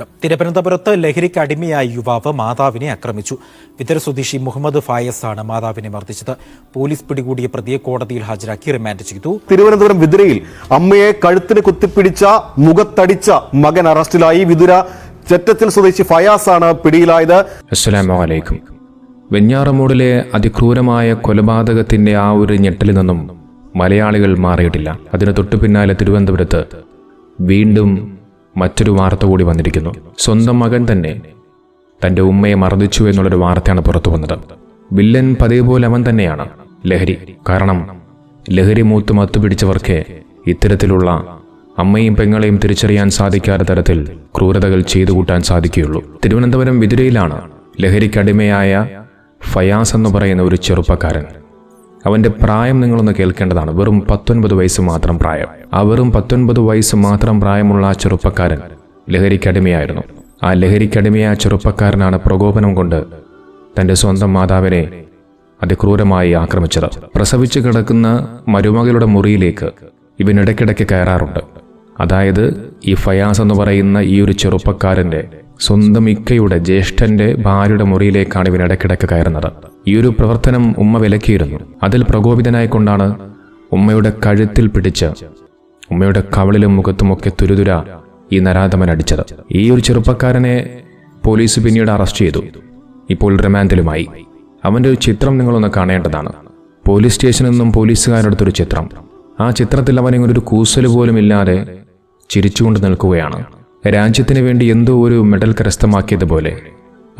തിരുവനന്തപുരത്ത് ലഹരിക്ക് അടിമയായ യുവാവ് മാതാവിനെ ആക്രമിച്ചു. വിതര സ്വദേശി മുഹമ്മദ് ഫായസ് ആണ് മാതാവിനെ മർദ്ദിച്ചത്. പോലീസ് പിടികൂടിയ പ്രതിയെ കോടതിയിൽ ഹാജരാക്കി റിമാൻഡ് ചെയ്തു. തിരുവനന്തപുരം വിതുരയിൽ അമ്മയെ കഴുത്തിന് കുത്തിപ്പിടിച്ച മുഖത്തടിച്ച മകൻ അറസ്റ്റിലായി വിതുര ചെറ്റത്തിൽ സ്വദേശി ഫയാസ് ആണ് പിടിയിലായത് അസ്സലാമലൈക്കും വെഞ്ഞാറമൂടിലെ അതിക്രൂരമായ കൊലപാതകത്തിന്റെ ആ ഒരു ഞെട്ടലിൽ നിന്നും മലയാളികൾ മാറിയിട്ടില്ല. അതിന് തൊട്ടു പിന്നാലെ തിരുവനന്തപുരത്ത് വീണ്ടും മറ്റൊരു വാർത്ത കൂടി വന്നിരിക്കുന്നു. സ്വന്തം മകൻ തന്നെ തന്റെ ഉമ്മയെ മർദ്ദിച്ചു എന്നുള്ളൊരു വാർത്തയാണ് പുറത്തു വന്നത്. വില്ലൻ പതിവ് പോലെ അവൻ തന്നെയാണ് ലഹരി. കാരണം ലഹരി മൂത്ത് മത്തു പിടിച്ചവർക്ക് ഇത്തരത്തിലുള്ള അമ്മയും പെങ്ങളെയും തിരിച്ചറിയാൻ സാധിക്കാത്ത തരത്തിൽ ക്രൂരതകൾ ചെയ്തു കൂട്ടാൻ സാധിക്കുകയുള്ളൂ. തിരുവനന്തപുരം വിതുരയിലാണ് ലഹരിക്കടിമയായ ഫയാസ് എന്ന് പറയുന്ന ഒരു ചെറുപ്പക്കാരൻ. അവന്റെ പ്രായം നിങ്ങളൊന്ന് കേൾക്കേണ്ടതാണ്. വെറും പത്തൊൻപത് വയസ്സ് മാത്രം പ്രായം. ആ വെറും പത്തൊൻപത് വയസ്സ് മാത്രം പ്രായമുള്ള ആ ചെറുപ്പക്കാരൻ ലഹരിക്കടിമയായിരുന്നു ആ ലഹരിക്കടിമയായ ചെറുപ്പക്കാരനാണ് പ്രകോപനം കൊണ്ട് തന്റെ സ്വന്തം മാതാവിനെ അതിക്രൂരമായി ആക്രമിച്ചത്. പ്രസവിച്ചു കിടക്കുന്ന മരുമകളുടെ മുറിയിലേക്ക് ഇവൻ ഇടയ്ക്കിടയ്ക്ക് കയറാറുണ്ട്. അതായത് ഈ ഫയാസ് എന്ന് പറയുന്ന ഈ ഒരു ചെറുപ്പക്കാരന്റെ സ്വന്തം ഇക്കയുടെ ജ്യേഷ്ഠന്റെ ഭാര്യയുടെ മുറിയിലേക്കാണ് ഇവൻ ഇടയ്ക്കിടയ്ക്ക് കയറുന്നത്. ഈ ഒരു പ്രവർത്തനം ഉമ്മ വിലക്കിയിരുന്നു. അതിൽ പ്രകോപിതനായിക്കൊണ്ടാണ് ഉമ്മയുടെ കഴുത്തിൽ പിടിച്ച് ഉമ്മയുടെ കവളിലും മുഖത്തുമൊക്കെ തുരുതുര ഈ നരാധമൻ അടിച്ചത്. ഈ ഒരു ചെറുപ്പക്കാരനെ പോലീസ് പിന്നീട് അറസ്റ്റ് ചെയ്തു. ഇപ്പോൾ റിമാൻഡിലുമായി. അവന്റെ ഒരു ചിത്രം നിങ്ങളൊന്ന് കാണേണ്ടതാണ്. പോലീസ് സ്റ്റേഷനിൽ നിന്നും പോലീസുകാരെടുത്തൊരു ചിത്രം. ആ ചിത്രത്തിൽ അവൻ ഇങ്ങനെ ഒരു കൂസൽ പോലും ഇല്ലാതെ ചിരിച്ചുകൊണ്ട് നിൽക്കുകയാണ്. രാജ്യത്തിന് വേണ്ടി എന്തോ ഒരു മെഡൽ കരസ്ഥമാക്കിയതുപോലെ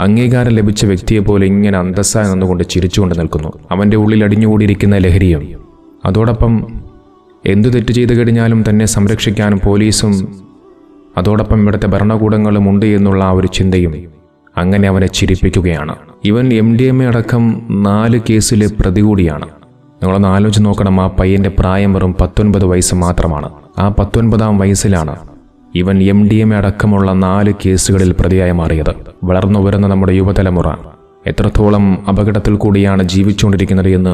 അംഗീകാരം ലഭിച്ച വ്യക്തിയെ പോലെ ഇങ്ങനെ അന്തസ്സായി നിന്നുകൊണ്ട് ചിരിച്ചുകൊണ്ട് നിൽക്കുന്നു. അവന്റെ ഉള്ളിൽ അടിഞ്ഞുകൂടിയിരിക്കുന്ന ലഹരിയും. അതോടൊപ്പം എന്തു തെറ്റ് ചെയ്തു കഴിഞ്ഞാലും തന്നെ സംരക്ഷിക്കാനും പോലീസും അതോടൊപ്പം ഇവിടുത്തെ ഭരണകൂടങ്ങളും ഉണ്ട് എന്നുള്ള ആ ഒരു ചിന്തയും അങ്ങനെ അവനെ ചിരിപ്പിക്കുകയാണ്. ഇവൻ എം ഡി എം എ അടക്കം നാല് കേസിലെ പ്രതി കൂടിയാണ് നിങ്ങളൊന്ന് ആലോചിച്ച് നോക്കണം ആ പയ്യന്റെ പ്രായം വെറും പത്തൊൻപത് വയസ്സ് മാത്രമാണ്. ആ പത്തൊൻപതാം വയസ്സിലാണ് ഇവൻ എം ഡി എം അടക്കമുള്ള നാല് കേസുകളിൽ പ്രതിയായി മാറിയത്. വളർന്നു വരുന്ന നമ്മുടെ യുവതലമുറ. എത്രത്തോളം അപകടത്തിൽ കൂടിയാണ് ജീവിച്ചുകൊണ്ടിരിക്കുന്നത് എന്ന്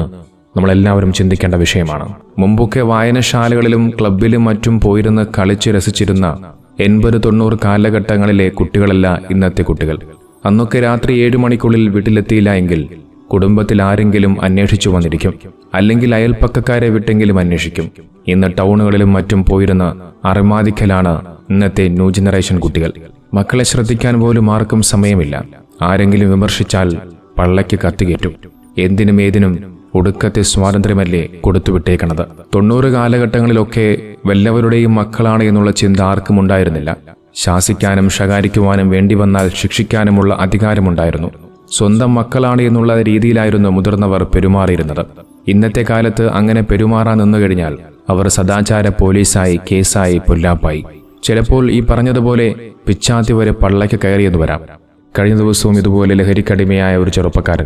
നമ്മളെല്ലാവരും ചിന്തിക്കേണ്ട വിഷയമാണ്. മുമ്പൊക്കെ വായനശാലകളിലും ക്ലബിലും മറ്റും പോയിരുന്ന് കളിച്ച് രസിച്ചിരുന്ന എൺപത് തൊണ്ണൂറ് കാലഘട്ടങ്ങളിലെ കുട്ടികളല്ല ഇന്നത്തെ കുട്ടികൾ. അന്നൊക്കെ രാത്രി ഏഴു മണിക്കുള്ളിൽ വീട്ടിലെത്തിയില്ല എങ്കിൽ കുടുംബത്തിൽ ആരെങ്കിലും അന്വേഷിച്ചു വന്നിരിക്കും. അല്ലെങ്കിൽ അയൽപ്പക്കക്കാരെ വിട്ടെങ്കിലും അന്വേഷിക്കും. ഇന്ന് ടൗണുകളിലും മറ്റും പോയിരുന്ന അറിമാദിക്കലാണ് ഇന്നത്തെ ന്യൂ ജനറേഷൻ കുട്ടികൾ. മക്കളെ ശ്രദ്ധിക്കാൻ പോലും ആർക്കും സമയമില്ല. ആരെങ്കിലും വിമർശിച്ചാൽ പള്ളയ്ക്ക് കത്തികേറ്റും എന്തിനും ഏതിനും ഒടുക്കത്തെ സ്വാതന്ത്ര്യമല്ലേ കൊടുത്തുവിട്ടേക്കണത് തൊണ്ണൂറ് കാലഘട്ടങ്ങളിലൊക്കെ വല്ലവരുടെയും മക്കളാണ് എന്നുള്ള ചിന്ത ആർക്കും ഉണ്ടായിരുന്നില്ല. ശാസിക്കാനും ശകാരിക്കുവാനും വേണ്ടി വന്നാൽ ശിക്ഷിക്കാനുമുള്ള അധികാരമുണ്ടായിരുന്നു. സ്വന്തം മക്കളാണ് എന്നുള്ള രീതിയിലായിരുന്നു മുതിർന്നവർ പെരുമാറിയിരുന്നത്. ഇന്നത്തെ കാലത്ത് അങ്ങനെ പെരുമാറാൻ നിന്നു കഴിഞ്ഞാൽ അവർ സദാചാര പോലീസായി കേസായി പൊല്ലാപ്പായി. ചിലപ്പോൾ ഈ പറഞ്ഞതുപോലെ പിച്ചാത്തി വരെ പള്ളയ്ക്ക് കയറിയെന്ന് വരാം. കഴിഞ്ഞ ദിവസവും ഇതുപോലെ ലഹരിക്കടിമയായ ഒരു ചെറുപ്പക്കാരൻ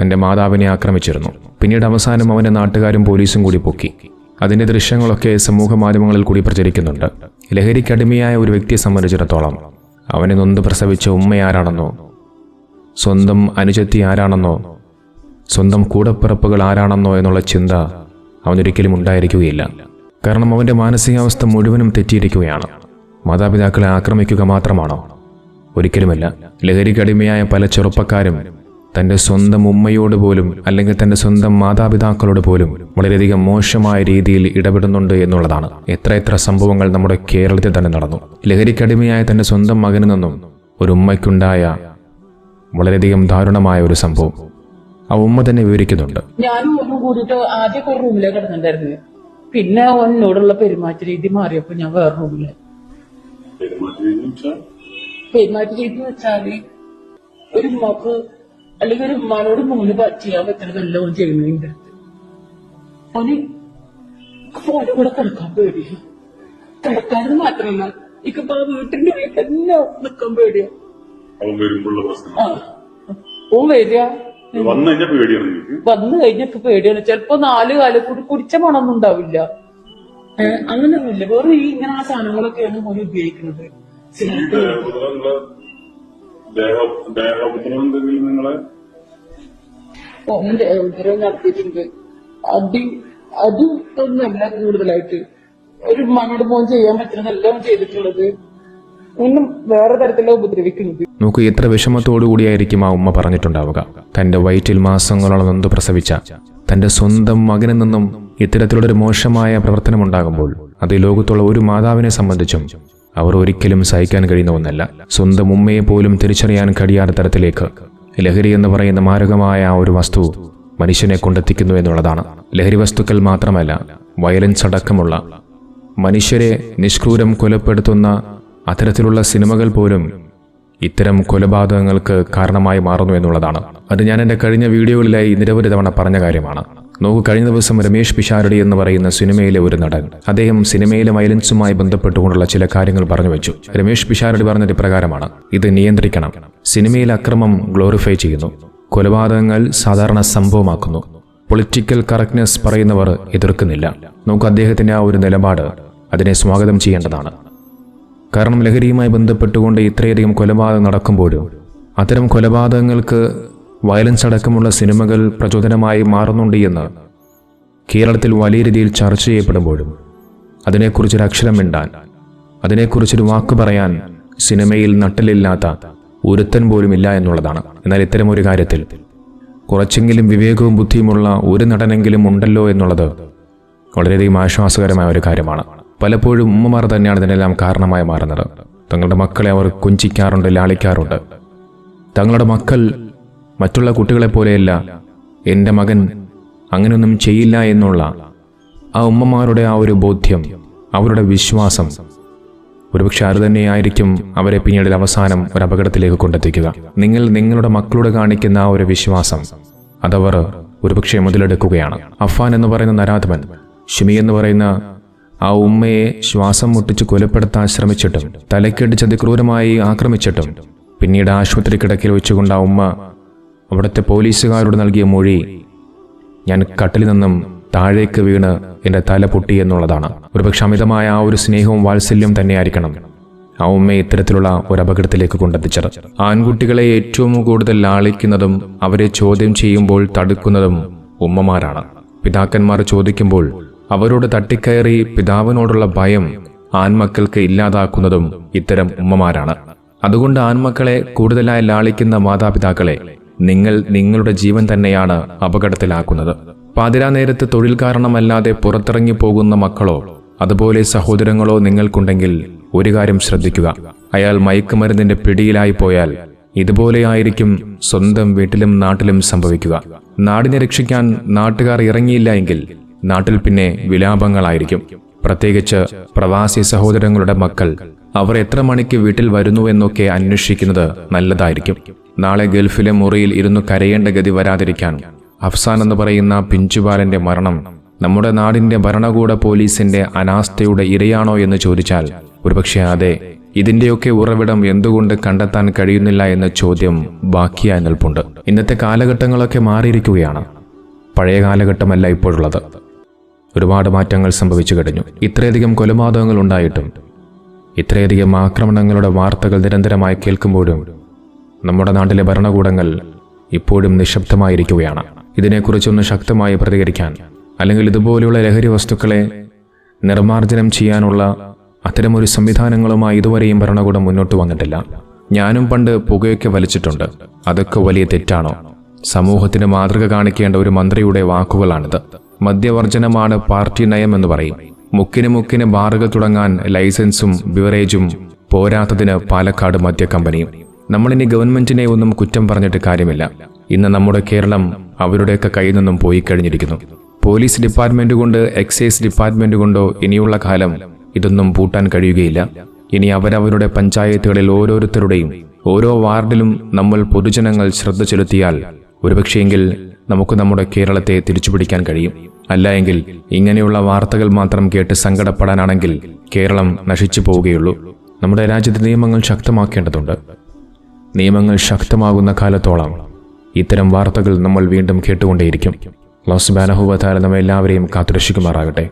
തന്റെ മാതാവിനെ ആക്രമിച്ചിരുന്നു. പിന്നീട് അവസാനം അവന്റെ നാട്ടുകാരും പോലീസും കൂടി പൊക്കി. അതിന്റെ ദൃശ്യങ്ങളൊക്കെ സമൂഹ മാധ്യമങ്ങളിൽ കൂടി പ്രചരിക്കുന്നുണ്ട്. ലഹരിക്കടിമയായ ഒരു വ്യക്തിയെ സംബന്ധിച്ചിടത്തോളം അവനെ നൊന്ത് പ്രസവിച്ച ഉമ്മയാരാണെന്നോ സ്വന്തം അനുജത്തി ആരാണെന്നോ സ്വന്തം കൂടപ്പിറപ്പുകൾ ആരാണെന്നോ എന്നുള്ള ചിന്ത അവനൊരിക്കലും ഉണ്ടായിരിക്കുകയില്ല. കാരണം അവന്റെ മാനസികാവസ്ഥ മുഴുവനും തെറ്റിയിരിക്കുകയാണ്. മാതാപിതാക്കളെ ആക്രമിക്കുക മാത്രമാണോ? ഒരിക്കലുമല്ല. ലഹരിക്കടിമയായ പല ചെറുപ്പക്കാരും തന്റെ സ്വന്തം ഉമ്മയോട് പോലും അല്ലെങ്കിൽ തന്റെ സ്വന്തം മാതാപിതാക്കളോട് പോലും വളരെയധികം മോശമായ രീതിയിൽ ഇടപെടുന്നുണ്ട് എന്നുള്ളതാണ്. എത്ര എത്ര സംഭവങ്ങൾ നമ്മുടെ കേരളത്തിൽ തന്നെ നടന്നു. ലഹരിക്കടിമയായ തന്റെ സ്വന്തം മകനിൽ നിന്നും ഒരു ഉമ്മയ്ക്കുണ്ടായ വളരെയധികം ദാരുണമായ ഒരു സംഭവം. ആ ഉമ്മ തന്നെ വിവരിക്കുന്നുണ്ട്. ഞാനും ഒന്നും കൂടിയിട്ട് ആദ്യമൊക്കെ ഒരു റൂമിലേ കിടന്നിട്ടുണ്ടായിരുന്നു. പിന്നെ ഒന്നോടുള്ള പെരുമാറ്റ രീതി മാറിയപ്പോ ഞാൻ വേറെ റൂമിൽ പെരുമാറ്റ രീതി വെച്ചാൽ ഒരു ഉമ്മക്ക് അല്ലെങ്കിൽ ഒരു ഉമ്മാനോട് മൂന്ന് ചെയ്യാൻ പറ്റുന്നതല്ല ഓൻ ചെയ്യുന്നു എന്റെ അടുത്ത്. ഓന് ഫോണിൽ കൂടെ കിടക്കാൻ പേടിയാ. കിടക്കാനെന്ന് മാത്രമല്ല ഇപ്പൊ ആ വീട്ടിന്റെ ഉള്ളിൽ തന്നെ നിക്കാൻ പേടിയാ. അവൻ വരുമ്പോഴുള്ള പ്രശ്നം. ഓൻ വരിക. വന്നു കഴിഞ്ഞാൽ പേടിയാണ് നിങ്ങൾക്ക് വന്നു കഴിഞ്ഞൊക്കെ പേടിയാണ്. ചിലപ്പോ നാല് കാലം കൂടി കുടിച്ച മണമൊന്നും ഉണ്ടാവില്ല. അങ്ങനെയൊന്നുമില്ല വേറെ ഈ ഇങ്ങനെ ആ സാധനങ്ങളൊക്കെയാണ് മോനെ ഉപയോഗിക്കുന്നത്. ഓന്റെ ഉദരം നടത്തിയിട്ടുണ്ട്. അടി അടി ഒന്നല്ല കൂടുതലായിട്ട്. ഒരു മണോട് മോൻ ചെയ്യാൻ പറ്റുന്നതെല്ലാം ചെയ്തിട്ടുള്ളത്. ഒന്നും വേറെ തരത്തിലോ ഉപദ്രവിക്കുന്നത് നോക്കൂ എത്ര വിഷമത്തോടു കൂടിയായിരിക്കും ആ ഉമ്മ പറഞ്ഞിട്ടുണ്ടാവുക. തന്റെ വയറ്റിൽ മാസങ്ങളോളം നൊന്ത് പ്രസവിച്ച തന്റെ സ്വന്തം മകനിൽ നിന്നും ഇത്തരത്തിലുള്ളൊരു മോശമായ പ്രവർത്തനമുണ്ടാകുമ്പോൾ അത് ലോകത്തുള്ള ഒരു മാതാവിനെ സംബന്ധിച്ചും അവർ ഒരിക്കലും സഹിക്കാൻ കഴിയുന്ന ഒന്നല്ല. സ്വന്തം ഉമ്മയെ പോലും തിരിച്ചറിയാൻ കഴിയാത്ത തരത്തിലേക്ക് ലഹരി എന്ന് പറയുന്ന മാരകമായ ആ ഒരു വസ്തു മനുഷ്യനെ കൊണ്ടെത്തിക്കുന്നു എന്നുള്ളതാണ്. ലഹരി വസ്തുക്കൾ മാത്രമല്ല വയലൻസ് അടക്കമുള്ള മനുഷ്യരെ നിഷ്ക്രൂരം കൊലപ്പെടുത്തുന്ന അത്തരത്തിലുള്ള സിനിമകൾ പോലും ഇത്തരം കൊലപാതകങ്ങൾക്ക് കാരണമായി മാറുന്നു എന്നുള്ളതാണ്. അത് ഞാൻ എന്റെ കഴിഞ്ഞ വീഡിയോകളിലായി നിരവധി തവണ പറഞ്ഞ കാര്യമാണ്. നോക്കൂ കഴിഞ്ഞ ദിവസം രമേഷ് പിഷാരടി എന്ന് പറയുന്ന സിനിമയിലെ ഒരു നടൻ അദ്ദേഹം സിനിമയിലെ വയലൻസുമായി ബന്ധപ്പെട്ടുകൊണ്ടുള്ള ചില കാര്യങ്ങൾ പറഞ്ഞു വെച്ചു. രമേഷ് പിഷാരടി പറഞ്ഞത് ഇപ്രകാരമാണ്. ഇത് നിയന്ത്രിക്കണം. സിനിമയിൽ അക്രമം ഗ്ലോറിഫൈ ചെയ്യുന്നു. കൊലപാതകങ്ങൾ സാധാരണ സംഭവമാക്കുന്നു. പൊളിറ്റിക്കൽ കറക്റ്റ്നെസ് പറയുന്നവർ എതിർക്കുന്നില്ല. നമുക്ക് അദ്ദേഹത്തിന്റെ ആ ഒരു നിലപാട് അതിനെ സ്വാഗതം ചെയ്യേണ്ടതാണ്. കാരണം ലഹരിയുമായി ബന്ധപ്പെട്ടുകൊണ്ട് ഇത്രയധികം കൊലപാതകം നടക്കുമ്പോഴും അത്തരം കൊലപാതകങ്ങൾക്ക് വയലൻസ് അടക്കമുള്ള സിനിമകൾ പ്രചോദനമായി മാറുന്നുണ്ട് എന്ന് കേരളത്തിൽ വലിയ രീതിയിൽ ചർച്ച ചെയ്യപ്പെടുമ്പോഴും അതിനെക്കുറിച്ചൊരു അക്ഷരം മിണ്ടാൻ അതിനെക്കുറിച്ചൊരു വാക്ക് പറയാൻ സിനിമയിൽ നട്ടലില്ലാത്ത ഒരുത്തൻ പോലും ഇല്ല എന്നുള്ളതാണ്. എന്നാൽ ഇത്തരം ഒരു കാര്യത്തിൽ കുറച്ചെങ്കിലും വിവേകവും ബുദ്ധിയുമുള്ള ഒരു നടനെങ്കിലും ഉണ്ടല്ലോ എന്നുള്ളത് വളരെയധികം ആശ്വാസകരമായ ഒരു കാര്യമാണ്. പലപ്പോഴും ഉമ്മമാർ തന്നെയാണ് ഇതിനെല്ലാം കാരണമായി മാറുന്നത്. തങ്ങളുടെ മക്കളെ അവർ കുഞ്ചിക്കാറുണ്ട് ലാളിക്കാറുണ്ട്. തങ്ങളുടെ മക്കൾ മറ്റുള്ള കുട്ടികളെ പോലെയല്ല എന്റെ മകൻ അങ്ങനെയൊന്നും ചെയ്യില്ല എന്നുള്ള ആ ഉമ്മമാരുടെ ആ ഒരു ബോധ്യം അവരുടെ വിശ്വാസം. ഒരുപക്ഷെ അത് തന്നെയായിരിക്കും അവരെ പിന്നീട് അവസാനം ഒരു അപകടത്തിലേക്ക് കൊണ്ടെത്തിക്കുക. നിങ്ങൾ നിങ്ങളുടെ മക്കളോട് കാണിക്കുന്ന ആ ഒരു വിശ്വാസം അതവർ ഒരുപക്ഷെ മുതലെടുക്കുകയാണ്. അഫാൻ എന്ന് പറയുന്ന നരാധമൻ ഷിമി എന്ന് പറയുന്ന ആ ഉമ്മയെ ശ്വാസം മുട്ടിച്ച് കൊലപ്പെടുത്താൻ ശ്രമിച്ചിട്ടും തലക്കടിച്ച് അതിക്രൂരമായി ആക്രമിച്ചിട്ടും പിന്നീട് ആശുപത്രി കിടക്കയിൽ വെച്ചുകൊണ്ട് ആ ഉമ്മ അവിടുത്തെ പോലീസുകാരോട് നൽകിയ മൊഴി ഞാൻ കട്ടിൽ നിന്നും താഴേക്ക് വീണ് എന്റെ തല പൊട്ടി എന്നുള്ളതാണ്. ഒരുപക്ഷെ അമിതമായ ആ ഒരു സ്നേഹവും വാത്സല്യവും തന്നെയായിരിക്കണം ആ ഉമ്മയെ ഇത്തരത്തിലുള്ള ഒരു അപകടത്തിലേക്ക് കൊണ്ടെത്തിച്ചത്. ആൺകുട്ടികളെ ഏറ്റവും കൂടുതൽ ലാളിക്കുന്നതും അവരെ ചോദ്യം ചെയ്യുമ്പോൾ തടുക്കുന്നതും ഉമ്മമാരാണ്. പിതാക്കന്മാർ ചോദിക്കുമ്പോൾ അവരോട് തട്ടിക്കയറി പിതാവിനോടുള്ള ഭയം ആൺമക്കൾക്ക് ഇല്ലാതാക്കുന്നതും ഇത്തരം ഉമ്മമാരാണ്. അതുകൊണ്ട് ആൺമക്കളെ കൂടുതലായി ലാളിക്കുന്ന മാതാപിതാക്കളെ നിങ്ങൾ നിങ്ങളുടെ ജീവൻ തന്നെയാണ് അപകടത്തിലാക്കുന്നത്. പാതിരാ നേരത്ത് തൊഴിൽ കാരണമല്ലാതെ പുറത്തിറങ്ങി പോകുന്ന മക്കളോ അതുപോലെ സഹോദരങ്ങളോ നിങ്ങൾക്കുണ്ടെങ്കിൽ ഒരു കാര്യം ശ്രദ്ധിക്കുക. അയാൾ മയക്കുമരുന്നിന്റെ പിടിയിലായി പോയാൽ ഇതുപോലെയായിരിക്കും സ്വന്തം വീട്ടിലും നാട്ടിലും സംഭവിക്കുക. നാടിനെ രക്ഷിക്കാൻ നാട്ടുകാർ ഇറങ്ങിയില്ല എങ്കിൽ നാട്ടിൽ പിന്നെ വിലാപങ്ങളായിരിക്കും. പ്രത്യേകിച്ച് പ്രവാസി സഹോദരങ്ങളുടെ മക്കൾ. അവർ എത്ര മണിക്ക് വീട്ടിൽ വരുന്നു എന്നൊക്കെ അന്വേഷിക്കുന്നത് നല്ലതായിരിക്കും. നാളെ ഗൾഫിലെ മുറിയിൽ ഇരുന്നു കരയേണ്ട ഗതി വരാതിരിക്കാൻ. അഫ്സാൻ എന്ന് പറയുന്ന പിഞ്ചുബാലന്റെ മരണം നമ്മുടെ നാടിന്റെ ഭരണകൂട പോലീസിന്റെ അനാസ്ഥയുടെ ഇരയാണോ എന്ന് ചോദിച്ചാൽ ഒരുപക്ഷെ അതെ. ഇതിന്റെയൊക്കെ ഉറവിടം എന്തുകൊണ്ട് കണ്ടെത്താൻ കഴിയുന്നില്ല എന്ന ചോദ്യം ബാക്കിയായി നിൽപ്പുണ്ട്. ഇന്നത്തെ കാലഘട്ടങ്ങളൊക്കെ മാറിയിരിക്കുകയാണ്. പഴയ കാലഘട്ടമല്ല ഇപ്പോഴുള്ളത്. ഒരുപാട് മാറ്റങ്ങൾ സംഭവിച്ചു കഴിഞ്ഞു. ഇത്രയധികം കൊലപാതകങ്ങൾ ഉണ്ടായിട്ടും ഇത്രയധികം ആക്രമണങ്ങളുടെ വാർത്തകൾ നിരന്തരമായി കേൾക്കുമ്പോഴും നമ്മുടെ നാട്ടിലെ ഭരണകൂടങ്ങൾ ഇപ്പോഴും നിശബ്ദമായിരിക്കുകയാണ്. ഇതിനെക്കുറിച്ചൊന്ന് ശക്തമായി പ്രതികരിക്കാൻ അല്ലെങ്കിൽ ഇതുപോലെയുള്ള ലഹരി വസ്തുക്കളെ നിർമാർജനം ചെയ്യാനുള്ള അത്തരമൊരു സംവിധാനങ്ങളുമായി ഇതുവരെയും ഭരണകൂടം മുന്നോട്ട് വന്നിട്ടില്ല. ഞാനും പണ്ട് പുകയൊക്കെ വലിച്ചിട്ടുണ്ട്. അതൊക്കെ വലിയ തെറ്റാണോ? സമൂഹത്തിന് മാതൃക കാണിക്കേണ്ട ഒരു മന്ത്രിയുടെ വാക്കുകളാണിത്. മദ്യവർജനമാണ് പാർട്ടി നയം എന്ന് പറയും. മുക്കിന് മുക്കിന് ബാറുകൾ തുടങ്ങാൻ ലൈസൻസും ബിവറേജും പോരാത്തതിന് പാലക്കാട് മദ്യ കമ്പനിയും നമ്മളിനി ഗവൺമെന്റിനെ ഒന്നും കുറ്റം പറഞ്ഞിട്ട് കാര്യമില്ല. ഇന്ന് നമ്മുടെ കേരളം അവരുടെയൊക്കെ കയ്യിൽ നിന്നും പോയി കഴിഞ്ഞിരിക്കുന്നു. പോലീസ് ഡിപ്പാർട്ട്മെന്റ് കൊണ്ട് എക്സൈസ് ഡിപ്പാർട്ട്മെന്റ് കൊണ്ടോ ഇനിയുള്ള കാലം ഇതൊന്നും പൂട്ടാൻ കഴിയുകയില്ല. ഇനി അവരവരുടെ പഞ്ചായത്തുകളിൽ ഓരോരുത്തരുടെയും ഓരോ വാർഡിലും നമ്മൾ പൊതുജനങ്ങൾ ശ്രദ്ധ ചെലുത്തിയാൽ ഒരുപക്ഷെയെങ്കിൽ നമുക്ക് നമ്മുടെ കേരളത്തെ തിരിച്ചുപിടിക്കാൻ കഴിയും. അല്ല എങ്കിൽ ഇങ്ങനെയുള്ള വാർത്തകൾ മാത്രം കേട്ട് സങ്കടപ്പെടാനാണെങ്കിൽ കേരളം നശിച്ചു പോവുകയുള്ളൂ. നമ്മുടെ രാജ്യത്തെ നിയമങ്ങൾ ശക്തമാക്കേണ്ടതുണ്ട്. നിയമങ്ങൾ ശക്തമാകുന്ന കാലത്തോളം ഇത്തരം വാർത്തകൾ നമ്മൾ വീണ്ടും കേട്ടുകൊണ്ടേയിരിക്കും. ലോസ് ബാനഹുവ നമ്മെ എല്ലാവരെയും കാത്തുരക്ഷിക്കുമാറാകട്ടെ.